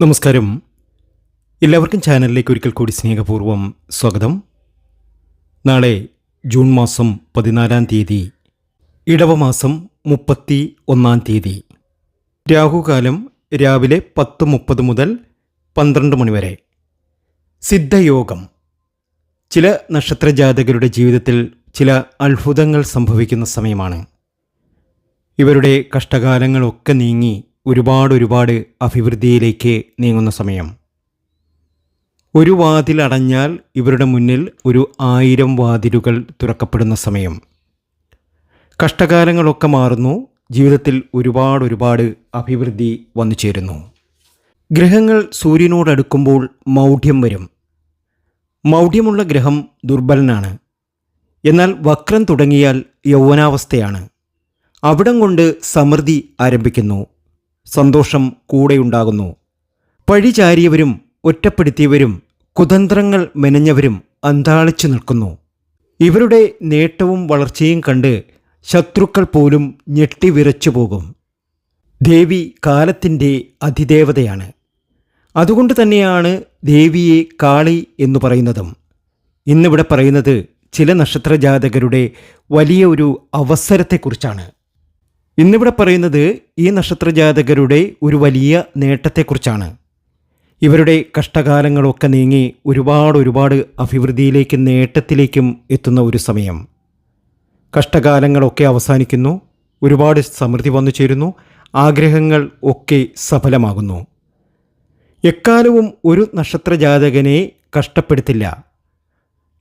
നമസ്കാരം. എല്ലാവർക്കും ചാനലിലേക്ക് ഒരിക്കൽ കൂടി സ്നേഹപൂർവം സ്വാഗതം. നാളെ ജൂൺ മാസം പതിനാലാം തീയതി ഇടവമാസം മുപ്പത്തി ഒന്നാം തീയതി. രാഹുകാലം രാവിലെ പത്ത് മുപ്പത് മുതൽ പന്ത്രണ്ട് മണിവരെ സിദ്ധയോഗം. ചില നക്ഷത്രജാതകരുടെ ജീവിതത്തിൽ ചില അത്ഭുതങ്ങൾ സംഭവിക്കുന്ന സമയമാണ്. ഇവരുടെ കഷ്ടകാലങ്ങളൊക്കെ നീങ്ങി ഒരുപാട് ഒരുപാട് അഭിവൃദ്ധിയിലേക്ക് നീങ്ങുന്ന സമയം. ഒരു വാതിൽ അടഞ്ഞാൽ ഇവരുടെ മുന്നിൽ ഒരു ആയിരം വാതിലുകൾ തുറക്കപ്പെടുന്ന സമയം. കഷ്ടകാലങ്ങളൊക്കെ മാറുന്നു ജീവിതത്തിൽ ഒരുപാട് ഒരുപാട് അഭിവൃദ്ധി വന്നു ചേരുന്നു. ഗ്രഹങ്ങൾ സൂര്യനോടടുക്കുമ്പോൾ മൗഢ്യം വരും. മൗഢ്യമുള്ള ഗ്രഹം ദുർബലനാണ്. എന്നാൽ വക്രം തുടങ്ങിയാൽ യൗവനാവസ്ഥയാണ്. അവിടം കൊണ്ട് സമൃദ്ധി ആരംഭിക്കുന്നു. സന്തോഷം കൂടെയുണ്ടാകുന്നു. പഴിചാരിയവരും ഒറ്റപ്പെടുത്തിയവരും കുതന്ത്രങ്ങൾ മെനഞ്ഞവരും അന്താളിച്ചു നിൽക്കുന്നു. ഇവരുടെ നേട്ടവും വളർച്ചയും കണ്ട് ശത്രുക്കൾ പോലും ഞെട്ടിവിറച്ചു പോകും. ദേവി കാലത്തിന്റെ അതിദേവതയാണ്. അതുകൊണ്ട് തന്നെയാണ് ദേവിയെ കാളി എന്ന് പറയുന്നതും. ഇന്നിവിടെ പറയുന്നത് ചില നക്ഷത്രജാതകരുടെ വലിയ ഒരു അവസരത്തെക്കുറിച്ചാണ്. ഇന്നിവിടെ പറയുന്നത് ഈ നക്ഷത്ര ജാതകരുടെ ഒരു വലിയ നേട്ടത്തെക്കുറിച്ചാണ്. ഇവരുടെ കഷ്ടകാലങ്ങളൊക്കെ നീങ്ങി ഒരുപാട് ഒരുപാട് അഭിവൃദ്ധിയിലേക്കും നേട്ടത്തിലേക്കും എത്തുന്ന ഒരു സമയം. കഷ്ടകാലങ്ങളൊക്കെ അവസാനിക്കുന്നു ഒരുപാട് സമൃദ്ധി വന്നു ചേരുന്നു ആഗ്രഹങ്ങൾ ഒക്കെ സഫലമാകുന്നു. എക്കാലവും ഒരു നക്ഷത്ര ജാതകനെ കഷ്ടപ്പെടുത്തില്ല.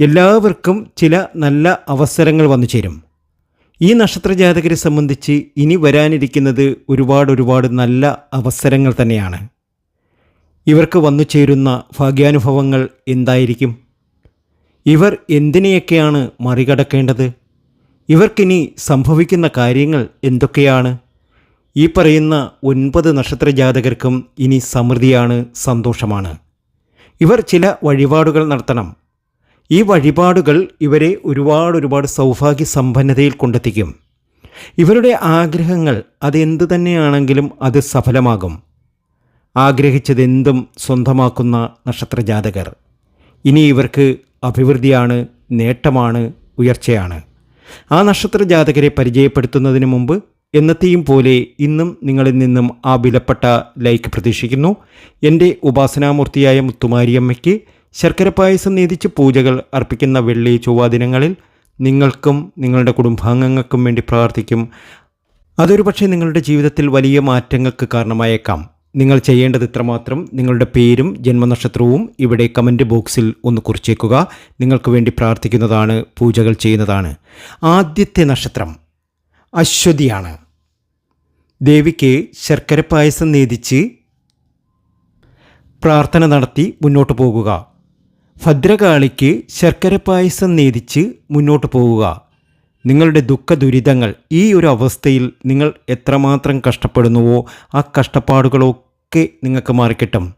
എല്ലാവർക്കും ചില നല്ല അവസരങ്ങൾ വന്നു ചേരും. ഈ നക്ഷത്ര നക്ഷത്രജാതകരെ സംബന്ധിച്ച് ഇനി വരാനിരിക്കുന്നത് ഒരുപാട് ഒരുപാട് നല്ല അവസരങ്ങൾ തന്നെയാണ്. ഇവർക്ക് വന്നു ചേരുന്ന ഭാഗ്യാനുഭവങ്ങൾ എന്തായിരിക്കും? ഇവർ എന്തിനെയൊക്കെയാണ് മറികടക്കേണ്ടത്? ഇവർക്കിനി സംഭവിക്കുന്ന കാര്യങ്ങൾ എന്തൊക്കെയാണ്? ഈ പറയുന്ന ഒൻപത് നക്ഷത്രജാതകർക്കും ഇനി സമൃദ്ധിയാണ് സന്തോഷമാണ്. ഇവർ ചില വഴിപാടുകൾ നടത്തണം. ഈ വഴിപാടുകൾ ഇവരെ ഒരുപാട് ഒരുപാട് സൗഭാഗ്യ സമ്പന്നതയിൽ കൊണ്ടെത്തിക്കും. ഇവരുടെ ആഗ്രഹങ്ങൾ അതെന്തു തന്നെയാണെങ്കിലും അത് സഫലമാകും. ആഗ്രഹിച്ചതെന്തും സ്വന്തമാക്കുന്ന നക്ഷത്രജാതകർ. ഇനി ഇവർക്ക് അഭിവൃദ്ധിയാണ് നേട്ടമാണ് ഉയർച്ചയാണ്. ആ നക്ഷത്രജാതകരെ പരിചയപ്പെടുത്തുന്നതിന് മുമ്പ് എന്നത്തെയും പോലെ ഇന്നും നിങ്ങളിൽ നിന്നും ആ വിലപ്പെട്ട ലൈക്ക് പ്രതീക്ഷിക്കുന്നു. എന്റെ ഉപാസനാമൂർത്തിയായ മുത്തുമാരിയമ്മയ്ക്ക് ശർക്കര പായസം നീതിച്ച് പൂജകൾ അർപ്പിക്കുന്ന വെള്ളി ചൊവ്വ ദിനങ്ങളിൽ നിങ്ങൾക്കും നിങ്ങളുടെ കുടുംബാംഗങ്ങൾക്കും വേണ്ടി പ്രാർത്ഥിക്കും. അതൊരു പക്ഷേ നിങ്ങളുടെ ജീവിതത്തിൽ വലിയ മാറ്റങ്ങൾക്ക് കാരണമായേക്കാം. നിങ്ങൾ ചെയ്യേണ്ടത് ഇത്രമാത്രം. നിങ്ങളുടെ പേരും ജന്മനക്ഷത്രവും ഇവിടെ കമന്റ് ബോക്സിൽ ഒന്ന് കുറിച്ചേക്കുക. നിങ്ങൾക്ക് വേണ്ടി പ്രാർത്ഥിക്കുന്നതാണ് പൂജകൾ ചെയ്യുന്നതാണ്. ആദ്യത്തെ നക്ഷത്രം അശ്വതിയാണ്. ദേവിക്ക് ശർക്കര പായസം നേതിച്ച് പ്രാർത്ഥന നടത്തി മുന്നോട്ട് പോകുക. ഭദ്രകാളിക്ക് ശർക്കര പായസം നേതിച്ച് മുന്നോട്ട് പോവുക. നിങ്ങളുടെ ദുഃഖ ദുരിതങ്ങൾ ഈ ഒരു അവസ്ഥയിൽ നിങ്ങൾ എത്രമാത്രം കഷ്ടപ്പെടുന്നുവോ ആ കഷ്ടപ്പാടുകളൊക്കെ നിങ്ങൾക്ക് മാറിക്കിട്ടും.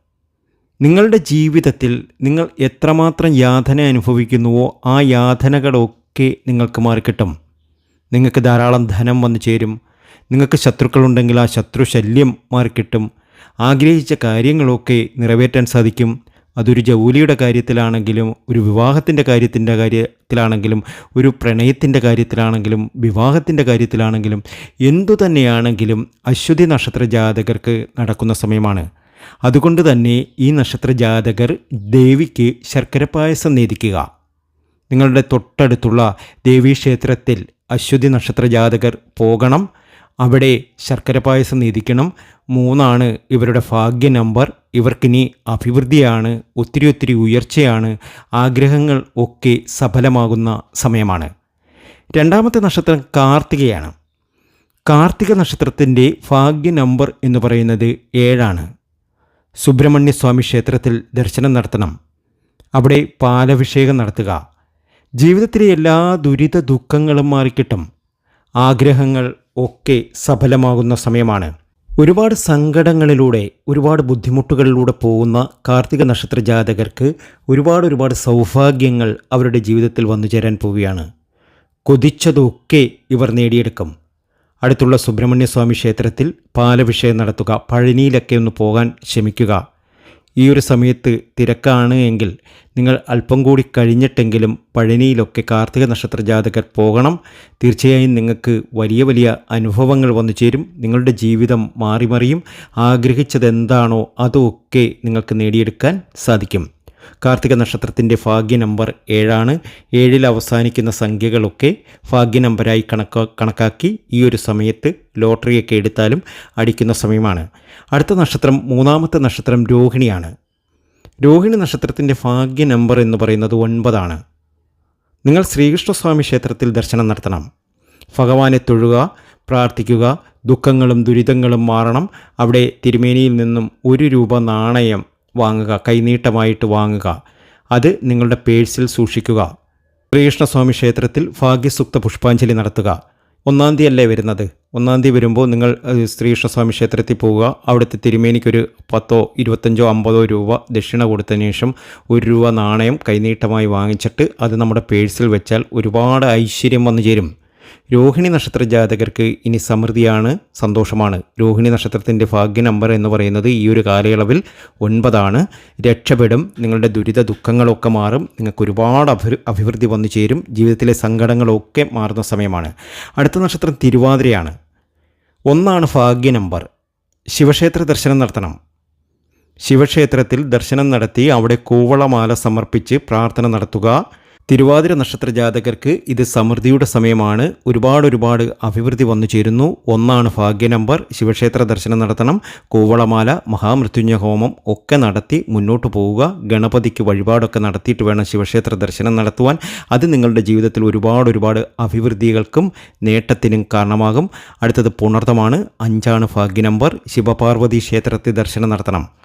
നിങ്ങളുടെ ജീവിതത്തിൽ നിങ്ങൾ എത്രമാത്രം യാതന അനുഭവിക്കുന്നുവോ ആ യാതനകളൊക്കെ നിങ്ങൾക്ക് മാറിക്കിട്ടും. നിങ്ങൾക്ക് ധാരാളം ധനം വന്നു ചേരും. നിങ്ങൾക്ക് ശത്രുക്കളുണ്ടെങ്കിൽ ആ ശത്രു ശല്യം മാറിക്കിട്ടും. ആഗ്രഹിച്ച കാര്യങ്ങളൊക്കെ നിറവേറ്റാൻ സാധിക്കും. അതൊരു ജോലിയുടെ കാര്യത്തിലാണെങ്കിലും ഒരു വിവാഹത്തിന്റെ കാര്യത്തിന്റെ കാര്യത്തിലാണെങ്കിലും ഒരു പ്രണയത്തിന്റെ കാര്യത്തിലാണെങ്കിലും വിവാഹത്തിന്റെ കാര്യത്തിലാണെങ്കിലും എന്തു തന്നെയാണെങ്കിലും അശ്വതി നക്ഷത്ര ജാതകർക്ക് നടക്കുന്ന സമയമാണ്. അതുകൊണ്ട് തന്നെ ഈ നക്ഷത്ര ജാതകർ ദേവിക്ക് ശർക്കര പായസം നേദിക്കുക. നിങ്ങളുടെ തൊട്ടടുത്തുള്ള ദേവീക്ഷേത്രത്തിൽ അശ്വതി നക്ഷത്ര ജാതകർ പോകണം. അവിടെ ശർക്കര പായസം നീതിക്കണം മൂന്നാണ് ഇവരുടെ ഭാഗ്യ നമ്പർ. ഇവർക്കിനി അഭിവൃദ്ധിയാണ് ഒത്തിരി ഒത്തിരി ഉയർച്ചയാണ് ആഗ്രഹങ്ങൾ ഒക്കെ സഫലമാകുന്ന സമയമാണ്. രണ്ടാമത്തെ നക്ഷത്രം കാർത്തികയാണ്. കാർത്തിക നക്ഷത്രത്തിന്റെ ഭാഗ്യ നമ്പർ എന്ന് പറയുന്നത് ഏഴാണ്. സുബ്രഹ്മണ്യ സ്വാമി ക്ഷേത്രത്തിൽ ദർശനം നടത്തണം. അവിടെ പാലഭിഷേകം നടത്തുക. ജീവിതത്തിലെ എല്ലാ ദുരിത ദുഃഖങ്ങളും മാറിക്കിട്ടും. ആഗ്രഹങ്ങൾ ഒക്കെ സഫലമാകുന്ന സമയമാണ്. ഒരുപാട് സങ്കടങ്ങളിലൂടെ ഒരുപാട് ബുദ്ധിമുട്ടുകളിലൂടെ പോകുന്ന കാർത്തിക നക്ഷത്ര ജാതകർക്ക് ഒരുപാട് ഒരുപാട് സൗഭാഗ്യങ്ങൾ അവരുടെ ജീവിതത്തിൽ വന്നു ചേരാൻ പോവുകയാണ്. കൊതിച്ചതൊക്കെ ഇവർ നേടിയെടുക്കും. അടുത്തുള്ള സുബ്രഹ്മണ്യ സ്വാമി ക്ഷേത്രത്തിൽ പാലഭിഷേകം നടത്തുക പഴനിയിലൊക്കെ ഒന്ന് പോകാൻ ശ്രമിക്കുക. ഈ ഒരു സമയത്ത് തിരക്കാണ് എങ്കിൽ നിങ്ങൾ അല്പം കൂടി കഴിഞ്ഞിട്ടെങ്കിലും പഴനിയിലൊക്കെ കാർത്തിക നക്ഷത്ര ജാതകർ പോകണം. തീർച്ചയായും നിങ്ങൾക്ക് വലിയ വലിയ അനുഭവങ്ങൾ വന്നു ചേരും. നിങ്ങളുടെ ജീവിതം മാറിമറിയും. ആഗ്രഹിച്ചത് എന്താണോ അതൊക്കെ നിങ്ങൾക്ക് നേടിയെടുക്കാൻ സാധിക്കും. കാർത്തിക നക്ഷത്രത്തിന്റെ ഭാഗ്യ നമ്പർ ഏഴാണ്. ഏഴിൽ അവസാനിക്കുന്ന സംഖ്യകളൊക്കെ ഭാഗ്യ നമ്പരായി കണക്ക കണക്കാക്കി ഈ ഒരു സമയത്ത് ലോട്ടറിയൊക്കെ എടുത്താലും അടിക്കുന്ന സമയമാണ്. അടുത്ത നക്ഷത്രം മൂന്നാമത്തെ നക്ഷത്രം രോഹിണിയാണ്. രോഹിണി നക്ഷത്രത്തിന്റെ ഭാഗ്യ നമ്പർ എന്ന് പറയുന്നത് ഒൻപതാണ്. നിങ്ങൾ ശ്രീകൃഷ്ണസ്വാമി ക്ഷേത്രത്തിൽ ദർശനം നടത്തണം. ഭഗവാനെ തൊഴുക പ്രാർത്ഥിക്കുക ദുഃഖങ്ങളും ദുരിതങ്ങളും മാറണം. അവിടെ തിരുമേനിയിൽ നിന്നും ഒരു രൂപ നാണയം വാങ്ങുക കൈനീട്ടമായിട്ട് വാങ്ങുക. അത് നിങ്ങളുടെ പേഴ്സിൽ സൂക്ഷിക്കുക. ശ്രീകൃഷ്ണസ്വാമി ക്ഷേത്രത്തിൽ ഭാഗ്യസുക്ത പുഷ്പാഞ്ജലി നടത്തുക. ഒന്നാം തീയതി അല്ലേ വരുന്നത്? ഒന്നാം തീയതി വരുമ്പോൾ നിങ്ങൾ ശ്രീകൃഷ്ണസ്വാമി ക്ഷേത്രത്തിൽ പോവുക. അവിടുത്തെ തിരുമേനിക്കൊരു പത്തോ ഇരുപത്തഞ്ചോ അമ്പതോ രൂപ ദക്ഷിണ കൊടുത്തതിന് ശേഷം ഒരു രൂപ നാണയം കൈനീട്ടമായി വാങ്ങിച്ചിട്ട് അത് നമ്മുടെ പേഴ്സിൽ വെച്ചാൽ ഒരുപാട് ഐശ്വര്യം വന്നു ചേരും. രോഹിണി നക്ഷത്ര ജാതകർക്ക് ഇനി സമൃദ്ധിയാണ് സന്തോഷമാണ്. രോഹിണി നക്ഷത്രത്തിന്റെ ഭാഗ്യ നമ്പർ എന്ന് പറയുന്നത് ഈ ഒരു കാലയളവിൽ ഒൻപതാണ്. രക്ഷപ്പെടും നിങ്ങളുടെ ദുരിത ദുഃഖങ്ങളൊക്കെ മാറും നിങ്ങൾക്ക് ഒരുപാട് അഭി അഭിവൃദ്ധി വന്നു ചേരും ജീവിതത്തിലെ സങ്കടങ്ങളൊക്കെ മാറുന്ന സമയമാണ്. അടുത്ത നക്ഷത്രം തിരുവാതിരയാണ്. ഒന്നാണ് ഭാഗ്യ നമ്പർ. ശിവക്ഷേത്ര ദർശനം നടത്തണം. ശിവക്ഷേത്രത്തിൽ ദർശനം നടത്തി അവിടെ കൂവളമാല സമർപ്പിച്ച് പ്രാർത്ഥന നടത്തുക. തിരുവാതിര നക്ഷത്ര ജാതകർക്ക് ഇത് സമൃദ്ധിയുടെ സമയമാണ്. ഒരുപാട് ഒരുപാട് അഭിവൃദ്ധി വന്നു ചേരുന്നു. ഒന്നാണ് ഭാഗ്യ നമ്പർ. ശിവക്ഷേത്ര ദർശനം നടത്തണം. കൂവളമാല മഹാമൃത്യുഞ്ജ ഹോമം ഒക്കെ നടത്തി മുന്നോട്ട് പോവുക. ഗണപതിക്ക് വഴിപാടൊക്കെ നടത്തിയിട്ട് വേണം ശിവക്ഷേത്ര ദർശനം നടത്തുവാൻ. അത് നിങ്ങളുടെ ജീവിതത്തിൽ ഒരുപാട് ഒരുപാട് അഭിവൃദ്ധികൾക്കും നേട്ടത്തിനും കാരണമാകും. അടുത്തത് പുണർത്തമാണ് അഞ്ചാണ് ഭാഗ്യ നമ്പർ. ശിവപാർവതി ക്ഷേത്രത്തിൽ ദർശനം നടത്തണം.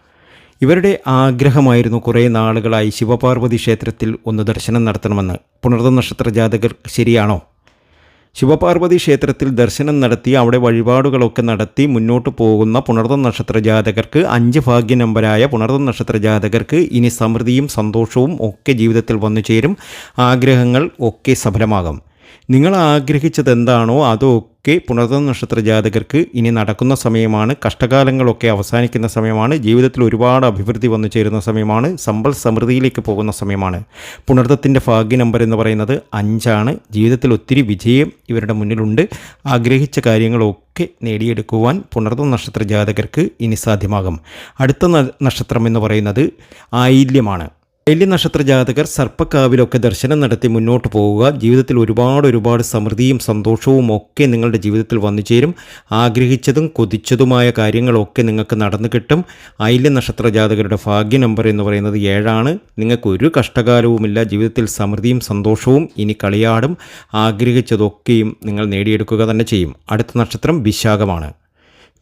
ഇവരുടെ ആഗ്രഹമായിരുന്നു കുറേ നാളുകളായി ശിവപാർവതി ക്ഷേത്രത്തിൽ ഒന്ന് ദർശനം നടത്തണമെന്ന്. പുണർന്ന നക്ഷത്ര ജാതകർ ശരിയാണോ? ശിവപാർവതി ക്ഷേത്രത്തിൽ ദർശനം നടത്തി അവിടെ വഴിപാടുകളൊക്കെ നടത്തി മുന്നോട്ട് പോകുന്ന പുണർന്ന നക്ഷത്ര ജാതകർക്ക് അഞ്ച് ഭാഗ്യ നമ്പരായ പുണർന്ന നക്ഷത്ര ജാതകർക്ക് ഇനി സമൃദ്ധിയും സന്തോഷവും ഒക്കെ ജീവിതത്തിൽ വന്നു ചേരും. ആഗ്രഹങ്ങൾ ഒക്കെ സഫലമാകും. നിങ്ങൾ ആഗ്രഹിച്ചത് എന്താണോ അതൊക്കെ പുണർന്ന നക്ഷത്ര ജാതകർക്ക് ഇനി നടക്കുന്ന സമയമാണ് കഷ്ടകാലങ്ങളൊക്കെ അവസാനിക്കുന്ന സമയമാണ് ജീവിതത്തിൽ ഒരുപാട് അഭിവൃദ്ധി വന്നു ചേരുന്ന സമയമാണ് സമ്പൽ സമൃദ്ധിയിലേക്ക് പോകുന്ന സമയമാണ്. പുണർത്തത്തിന്റെ ഭാഗ്യ നമ്പർ എന്ന് പറയുന്നത് അഞ്ചാണ്. ജീവിതത്തിൽ ഒത്തിരി വിജയം ഇവരുടെ മുന്നിലുണ്ട്. ആഗ്രഹിച്ച കാര്യങ്ങളൊക്കെ നേടിയെടുക്കുവാൻ പുണർന്ന നക്ഷത്ര ജാതകർക്ക് ഇനി സാധ്യമാകും. അടുത്ത നക്ഷത്രം എന്ന് പറയുന്നത് ആയില്യമാണ്. വലിയ നക്ഷത്ര ജാതകർ സർപ്പക്കാവിലൊക്കെ ദർശനം നടത്തി മുന്നോട്ട് പോവുക. ജീവിതത്തിൽ ഒരുപാട് ഒരുപാട് സമൃദ്ധിയും സന്തോഷവും ഒക്കെ നിങ്ങളുടെ ജീവിതത്തിൽ വന്നു ചേരും. ആഗ്രഹിച്ചതും കൊതിച്ചതുമായ കാര്യങ്ങളൊക്കെ നിങ്ങൾക്ക് നടന്നു കിട്ടും. ഐല്യ നക്ഷത്ര ജാതകരുടെ ഭാഗ്യ നമ്പർ എന്ന് പറയുന്നത് ഏഴാണ്. നിങ്ങൾക്ക് ഒരു കഷ്ടകാലവുമില്ല. ജീവിതത്തിൽ സമൃദ്ധിയും സന്തോഷവും ഇനി കളിയാടും. ആഗ്രഹിച്ചതൊക്കെയും നിങ്ങൾ നേടിയെടുക്കുക തന്നെ ചെയ്യും. അടുത്ത നക്ഷത്രം വിശാഖമാണ്.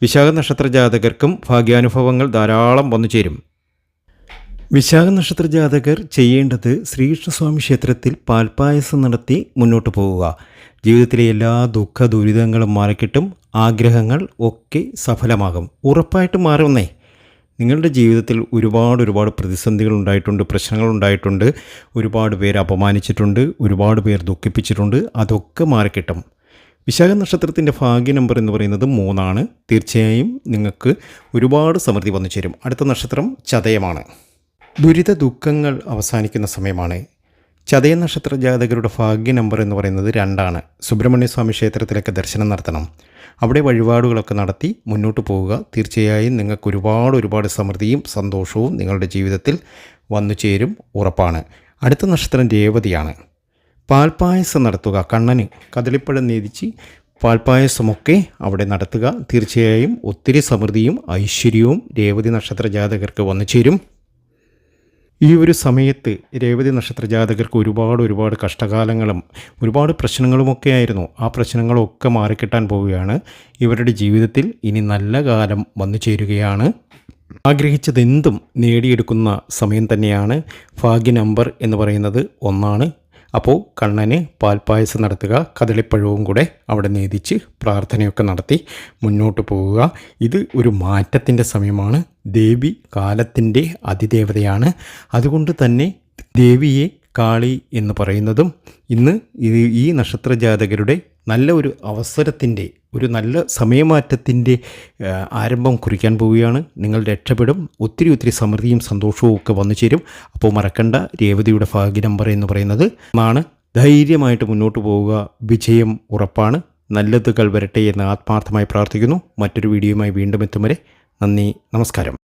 വിശാഖ നക്ഷത്ര ജാതകർക്കും ഭാഗ്യാനുഭവങ്ങൾ ധാരാളം വന്നു ചേരും. വിശാഖ നക്ഷത്ര ജാതകർ ചെയ്യേണ്ടത് ശ്രീകൃഷ്ണസ്വാമി ക്ഷേത്രത്തിൽ പാൽപായസം നടത്തി മുന്നോട്ട് പോവുക. ജീവിതത്തിലെ എല്ലാ ദുഃഖ ദുരിതങ്ങളും മാറിക്കിട്ടും ആഗ്രഹങ്ങൾ ഒക്കെ സഫലമാകും. ഉറപ്പായിട്ട് മാറുന്നേ നിങ്ങളുടെ ജീവിതത്തിൽ ഒരുപാട് ഒരുപാട് പ്രതിസന്ധികൾ ഉണ്ടായിട്ടുണ്ട് പ്രശ്നങ്ങൾ ഉണ്ടായിട്ടുണ്ട് ഒരുപാട് പേര് അപമാനിച്ചിട്ടുണ്ട് ഒരുപാട് പേർ ദുഃഖിപ്പിച്ചിട്ടുണ്ട് അതൊക്കെ മാറിക്കിട്ടും. വിശാഖ നക്ഷത്രത്തിന്റെ ഭാഗ്യ നമ്പർ എന്ന് പറയുന്നത് മൂന്നാണ്. തീർച്ചയായും നിങ്ങൾക്ക് ഒരുപാട് സമൃദ്ധി വന്നു ചേരും അടുത്ത നക്ഷത്രം ചതയമാണ്. ദുരിത ദുഃഖങ്ങൾ അവസാനിക്കുന്ന സമയമാണ്. ചതയ നക്ഷത്ര ജാതകരുടെ ഭാഗ്യ നമ്പർ എന്ന് പറയുന്നത് രണ്ടാണ്. സുബ്രഹ്മണ്യസ്വാമി ക്ഷേത്രത്തിലൊക്കെ ദർശനം നടത്തണം. അവിടെ വഴിപാടുകളൊക്കെ നടത്തി മുന്നോട്ട് പോവുക. തീർച്ചയായും നിങ്ങൾക്ക് ഒരുപാട് ഒരുപാട് സമൃദ്ധിയും സന്തോഷവും നിങ്ങളുടെ ജീവിതത്തിൽ വന്നു ചേരും ഉറപ്പാണ്. അടുത്ത നക്ഷത്രം രേവതിയാണ്. പാൽപ്പായസം നടത്തുക. കണ്ണന് കദളിപ്പഴം നീതിച്ച് പാൽപ്പായസമൊക്കെ അവിടെ നടത്തുക. തീർച്ചയായും ഒത്തിരി സമൃദ്ധിയും ഐശ്വര്യവും രേവതി നക്ഷത്ര ജാതകർക്ക് വന്നു ചേരും. ഈ ഒരു സമയത്ത് രേവതി നക്ഷത്ര ജാതകർക്ക് ഒരുപാട് ഒരുപാട് കഷ്ടകാലങ്ങളും ഒരുപാട് പ്രശ്നങ്ങളുമൊക്കെ ആയിരുന്നു. ആ പ്രശ്നങ്ങളൊക്കെ മാറിക്കിട്ടാൻ പോവുകയാണ്. ഇവരുടെ ജീവിതത്തിൽ ഇനി നല്ല കാലം വന്നു ചേരുകയാണ്. ആഗ്രഹിച്ചതെന്തും നേടിയെടുക്കുന്ന സമയം തന്നെയാണ് ഭാഗ്യ നമ്പർ എന്ന് പറയുന്നത് ഒന്നാണ്. അപ്പോൾ കണ്ണന് പാൽപ്പായസം നടത്തുക കദളിപ്പഴവും കൂടെ അവിടെ നേതിച്ച് പ്രാർത്ഥനയൊക്കെ നടത്തി മുന്നോട്ട് പോവുക. ഇത് ഒരു മാറ്റത്തിന്റെ സമയമാണ്. ദേവി കാലത്തിന്റെ അതിദേവതയാണ്. അതുകൊണ്ട് തന്നെ ദേവിയെ കാളി എന്ന് പറയുന്നതും ഇന്ന് ഈ നക്ഷത്ര ജാതകരുടെ നല്ല ഒരു അവസരത്തിന്റെ ഒരു നല്ല സമയമാറ്റത്തിന്റെ ആരംഭം കുറിക്കാൻ പോവുകയാണ്. നിങ്ങൾ രക്ഷപ്പെടും ഒത്തിരി ഒത്തിരി സമൃദ്ധിയും സന്തോഷവും ഒക്കെ വന്നു ചേരും. അപ്പോൾ മറക്കണ്ട രേവതിയുടെ ഭാഗ്യ നമ്പർ എന്ന് പറയുന്നത് ആണ് ധൈര്യമായിട്ട് മുന്നോട്ട് പോവുക വിജയം ഉറപ്പാണ്. നല്ലതുകൾ വരട്ടെ എന്ന് ആത്മാർത്ഥമായി പ്രാർത്ഥിക്കുന്നു. മറ്റൊരു വീഡിയോയുമായി വീണ്ടും എത്തും വരെ നന്ദി നമസ്കാരം.